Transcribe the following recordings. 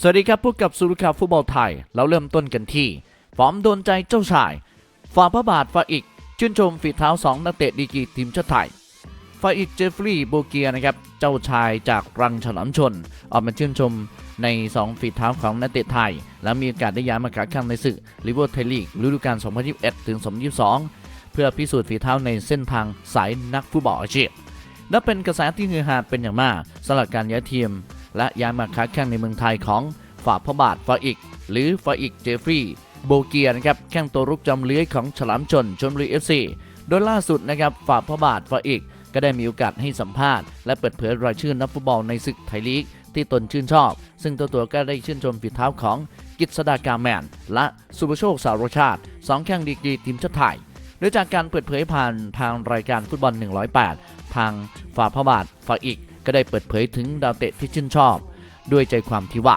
สวัสดีครับพบกับสุรุข่าวฟุตบอลไทย เราเริ่มต้นกันที่ฟอร์มโดนใจเจ้าชายฝ่าพระบาทฝ่าอีก ชื่นชมฝีเท้า 2 นักเตะดีกีทีมชาติไทยฝ่าอีกเจฟฟรีย์โบเกียนะครับเจ้าชายจากรังฉลามชน ออกมาชื่นชมใน 2 ฝีเท้าของนักเตะไทย และมีโอกาสได้ย้ายมาค้าแข่งในศึกลิเวอร์ไทยลีกฤดูกาล 2021 ถึง 2022 เพื่อพิสูจน์ฝีเท้าในเส้นทางสายนักฟุตบอลอาชีพและเป็นกระแสที่ฮือฮาเป็นอย่างมากสำหรับการย้ายทีม และย้ายมาค้าแข่งในเมืองไทยของฝ่าพระบาทฟาอิก หรือฟาอิกเจฟฟรีย์โบเกียนะครับแข้งตัวรุกจำเลื้อยของฉลามชนชนบุรีเอฟซีโดยล่าสุดนะครับฝ่าพระบาทฟาอิก ก็ได้มีโอกาสให้สัมภาษณ์ และเปิดเผยรายชื่อนักฟุตบอลในศึกไทยลีกที่ตนชื่นชอบ ซึ่งตัวตัวก็ได้ชื่นชมฝีเท้าของกิตสดากาแมน และสุภโชคสารชาติสองแข้งดีกรีทีมชาติไทยโดยจากการเปิดเผยผ่านทางรายการฟุตบอล 108 ทางฝ่าพระบาทฝ่าอีก ก็ได้เปิดเผยถึงดาวเตะที่ชื่นชอบ ด้วยใจความที่ว่า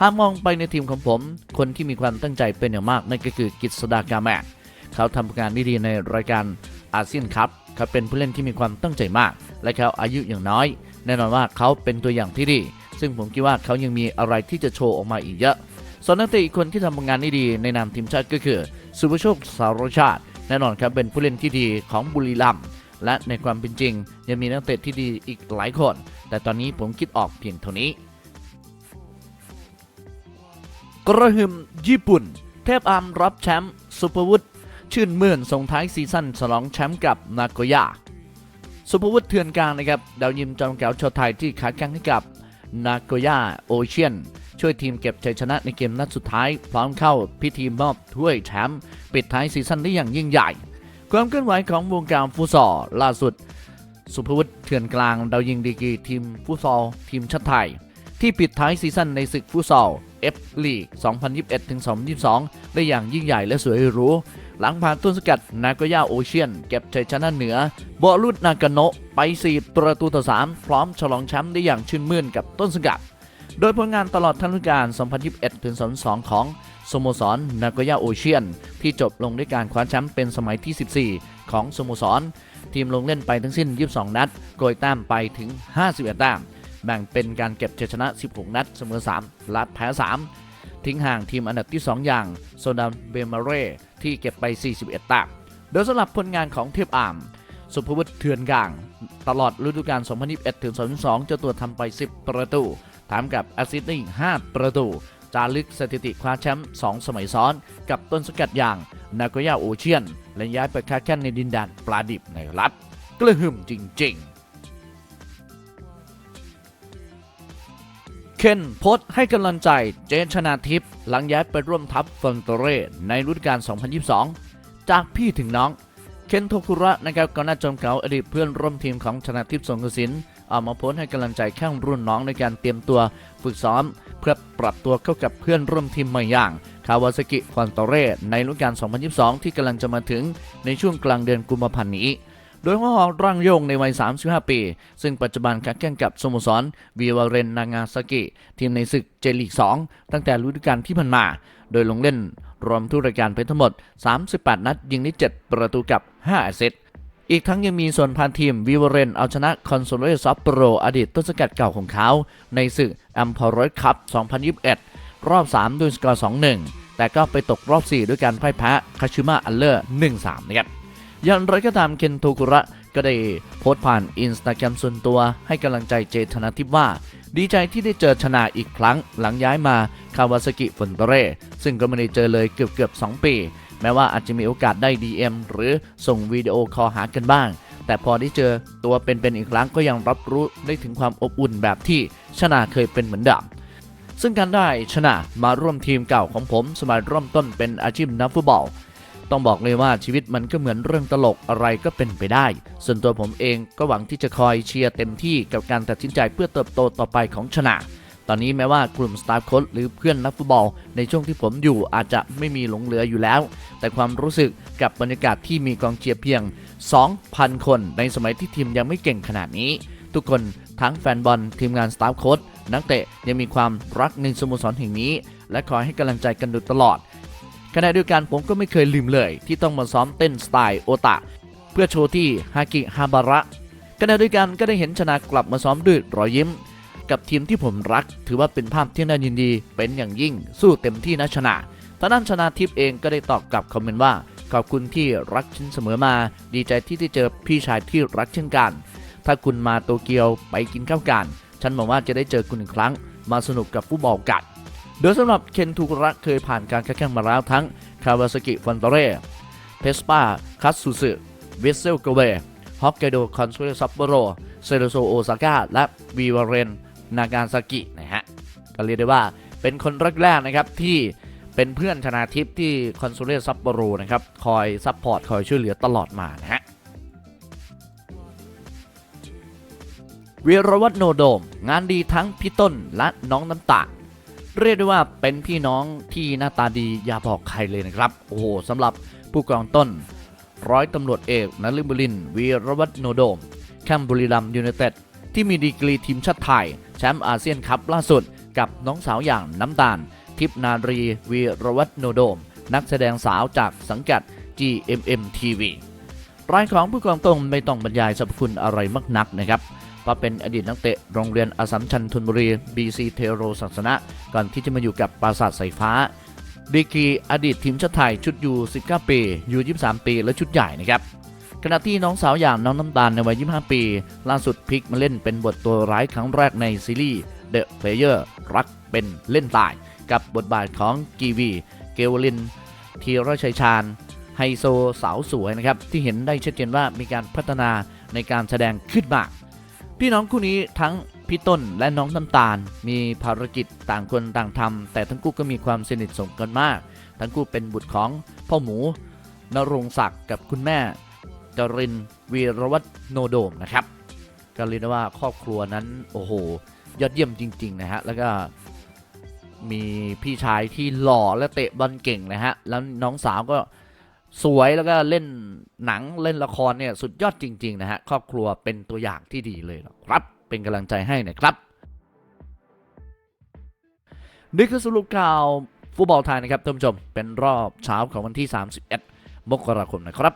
หากมองไปในทีมของผม คนที่มีความตั้งใจเป็นอย่างมากนั่นก็คือกิตสดากาแมนเขาทำงานได้ดีในรายการอาเซียนคัพเขาเป็นผู้เล่นที่มีความตั้งใจมาก และเขาอายุอย่างน้อย แน่นอนว่าเขาเป็นตัวอย่างที่ดี ซึ่งผมคิดว่าเขายังมีอะไรที่จะโชว์ออกมาอีกเยอะส่วนนักเตะอีกคนที่ทำผลงานได้ดีในนามทีมชาติก็คือสุภโชคสารชาติ แน่นอนครับเป็นผู้เล่นที่ดีของบุรีรัมย์ และในความเป็นจริง ยังมีนักเตะที่ดีอีกหลายคน แต่ตอนนี้ผมคิดออกเพียงเท่านี้ กระหึ่มญี่ปุ่น เทพอามรับแชมป์ซูเปอร์วุฒชื่นมื่นส่งท้ายซีซั่นฉลองแชมป์กับนาโกย่าซูเปอร์วุฒเถื่อนกลางนะครับดาวยิมจอมแก้วชาวไทยที่ขาแข้งให้กับนาโกย่าโอเชียน ช่วยทีมเก็บชัยชนะในเกมนัดสุดท้าย พร้อมเข้าพิธีมอบถ้วยแชมป์ปิดท้ายซีซั่นได้อย่างยิ่งใหญ่ ความเคลื่อนไหวของวงการฟุตซอลล่าสุด สุภวุฒิเถื่อนกลางดาวยิงดีกีทีมฟุตซอลทีมชาติไทย ที่ปิดท้ายซีซั่นในศึกฟุตซอล F League 2021-2022 ได้อย่างยิ่งใหญ่และสวยหรู หลังผ่านต้นสกัดนากย่าโอเชียน เก็บชัยชนะเหนือบอรุดนากาโนะไป 4 ประตูต่อ 3 พร้อมฉลองแชมป์ได้อย่างชื่นมื่นกับต้นสกัด โดยผลงานตลอดทั้งฤดูกาล 2021-2022 ของ สโมสรนากย่าโอเชียน ที่จบลงด้วยการคว้าแชมป์เป็นสมัยที่ 14 ของสโมสร ทีมลงเล่นไปทั้งสิ้น 22 นัด โกยแต้มไปถึง 51แต้มแบ่งเป็นการเก็บชัยชนะ 16 นัด เสมอ3และแพ้ 3 ทิ้งห่างทีมอันดับที่ 2 อย่างโซดาเบมาเร่ที่เก็บไป 41 แต้มโดยสำหรับผลงานของเทพอามสุภวุฒิเถื่อนกลาง ตลอดฤดูกาล 2021-2022 เจ้าตัวทำไป 10 ประตู ถามกับแอสซิสต์ได้5ประตู จารึกสถิติคว้าแชมป์2สมัยซ้อน กับต้นสกัดอย่างนากย่าโอเชียน และย้ายไปค้าแข่งในดินแดนปลาดิบในรัฐกระหึ่มจริง ๆ เคนโพสให้กำลังใจเจนชนาทิพย์หลังย้ายไปร่วมทัพฟอนโตเรในฤดูกาล 2022 จากพี่ถึงน้องเคนโทคุระนะครับก็น่าจมเก่าอดีตเพื่อนร่วมทีมของชนะทิพย์สงกสินออกมาโพสต์ให้กำลังใจแข้งรุ่นน้องในการเตรียมตัวฝึกซ้อม เพื่อปรับตัวเข้ากับเพื่อนร่วมทีมใหม่อย่างคาวาซากิฟอนโตเรในฤดูกาล 2022 ที่กำลังจะมาถึงในช่วงกลางเดือนกุมภาพันธ์นี้ โดยหัวหอกร่างโยงในวัย 35 ปี ซึ่งปัจจุบันคัดแข่งกับสโมสรวีวาเรนนางาซากิ ทีมในศึกเจลีก 2 ตั้งแต่ฤดูกาลที่ผ่านมา โดยลงเล่นรวมทุกรายการไปทั้งหมด 38 นัดยิงได้ 7 ประตูกับ 5 แอสซิสต์ อีกทั้งยังมีส่วนพานทีมวิวเรนเอาชนะคอนโซเลซับโปรอดีตต้นสกัดเก่าของเขา ในศึกแอมพอร์รคัพ 2021 รอบ 3 ด้วยสกอร์ 2-1 แต่ก็ไปตกรอบ 4 ด้วยการพ่ายแพ้คาชิมะอัลเลอร์ 1-3 นะครับอย่างไรก็ตามเคนโทกุระก็ได้โพสต์ผ่านอินสตาแกรมส่วนตัวให้กำลังใจเจธนาทิพย์ว่า ดีใจที่ได้เจอชนะอีกครั้งหลังย้ายมาคาวาซากิฟอนโตเรซึ่งก็ไม่ได้เจอเลยเกือบเกือบ2ปี แม้ว่าอาจจะมีโอกาสได้ DM หรือส่งวิดีโอคอลหากันบ้าง แต่พอได้เจอตัวเป็นๆอีกครั้งก็ยังรับรู้ได้ถึงความอบอุ่นแบบที่ชนะเคยเป็นเหมือนเดิมซึ่งการได้ชนะมาร่วมทีมเก่าของผม สมัยเริ่มต้นเป็นอาชีพนักฟุตบอล ต้องบอกเลยว่าชีวิตมันก็เหมือนเรื่องตลกอะไรก็เป็นไปได้ ส่วนตัวผมเองก็หวังที่จะคอยเชียร์เต็มที่กับการตัดสินใจเพื่อเติบโตต่อไปของชนะ ตอนนี้แม้ว่ากลุ่มสตาฟโค้ชหรือเพื่อนนักฟุตบอล ในช่วงที่ผมอยู่อาจจะไม่มีหลงเหลืออยู่แล้ว แต่ความรู้สึกกับบรรยากาศที่มีกองเชียร์เพียง 2,000 คนในสมัยที่ทีมยังไม่เก่งขนาดนี้ ทุกคนทั้งแฟนบอลทีมงานสตาฟโค้ชนักเตะยังมีความรักในสโมสรแห่งนี้ และคอยให้กำลังใจกันโดยตลอดขณะเดียวกันผมก็ไม่เคยลืมเลย ที่ต้องมาซ้อมเต้นสไตล์โอตะ เพื่อโชว์ที่ฮากิฮาบาระขณะเดียวกันก็ได้เห็นชนะกลับมาซ้อมด้วยรอยยิ้ม กับทีมที่ผมรัก ถือว่าเป็นภาพที่น่ายินดี เป็นอย่างยิ่ง สู้เต็มที่นะชนะทางด้านชนะทิพย์เองก็ได้ตอบกลับคอมเมนต์ว่าขอบคุณที่รักฉันเสมอมา ดีใจที่ได้เจอพี่ชายที่รักเช่นกัน ถ้าคุณมาโตเกียวไปกินข้าวกัน ฉันหวังว่าจะได้เจอคุณอีกครั้ง มาสนุกกับฟุตบอลกันโดยสำหรับเคนทูกุระเคยผ่านการแข่งมาแล้วทั้งคาวาซากิฟอนเตเร่เพสปาคัตสุสึเวสเซลโกเบฮอกไกโดคอนซูเรซัปโปโรเซโรโซโอซาก้าและวีวาเรน นากาซากินะฮะก็เรียกได้ว่าเป็นคนแรกๆนะครับที่เป็นเพื่อนชนาทิพย์ที่คอนซูเรซัปโปโรนะครับคอยซัพพอร์ตคอยช่วยเหลือตลอดมานะฮะวีรวัฒโนโดม งานดีทั้งพี่ต้นและน้องน้ำตาลเรียกได้ว่าเป็นพี่น้องที่หน้าตาดีอย่าบอกใครเลยนะครับ โอ้โหสำหรับผู้กองต้น ร้อยตำรวจเอกนลิมบุรินวีรวัฒโนโดมแคมบุรีรัมย์ยูไนเต็ด ที่มีดีกรีทีมชาติไทย แชมป์อาเซียนคัพล่าสุด กับน้องสาวอย่างน้ำตาล ทิพนารีวีรวัฒนโนโดม นักแสดงสาวจากสังกัด GMM TV รายของผู้กองต้นไม่ต้องบรรยายสรรพคุณอะไรมากนักนะครับเพราะเป็นอดีตนักเตะโรงเรียนอสัมชัญธนบุรี BC เทโรศาสนะก่อนที่จะมาอยู่กับปราสาทสายฟ้าดีกรีอดีตทีมชาติไทยชุดยู19ปียู23 ปีและชุดใหญ่นะครับ ขณะที่น้องสาวอย่างน้องน้ำตาลในวัย 25 ปี ล่าสุดพลิกมาเล่นเป็นบทตัวร้ายครั้งแรกในซีรีส์ The Player รักเป็นเล่นตาย กับบทบาทของกีวี เกวลิน ทีรชัยชาญไฮโซสาวสวยนะครับ ที่เห็นได้ชัดเจนว่ามีการพัฒนาในการแสดงขึ้นมาก พี่น้องคู่นี้ทั้งพี่ต้นและน้องน้ำตาล มีภารกิจต่างคนต่างทำแต่ทั้งคู่ก็มีความสนิทสนมกันมาก ทั้งคู่เป็นบุตรของพ่อหมูนรงศักดิ์กับคุณแม่ จรินวีรวัฒโนโดมนะครับก็เรียกได้ว่าครอบครัวนั้นโอ้โห ยอดเยี่ยมจริง ๆ นะฮะ แล้วก็มีพี่ชายที่หล่อและเตะบอลเก่งนะฮะ แล้วน้องสาวก็สวยแล้วก็เล่นหนังเล่นละครเนี่ยสุดยอดจริง ๆ นะฮะ ครอบครัวเป็นตัวอย่างที่ดีเลยนะครับ เป็นกำลังใจให้นะครับนี่คือสรุปข่าวฟุตบอลไทยนะครับท่านผู้ชมเป็นรอบเช้าของวันที่ 31 มกราคมนะครับ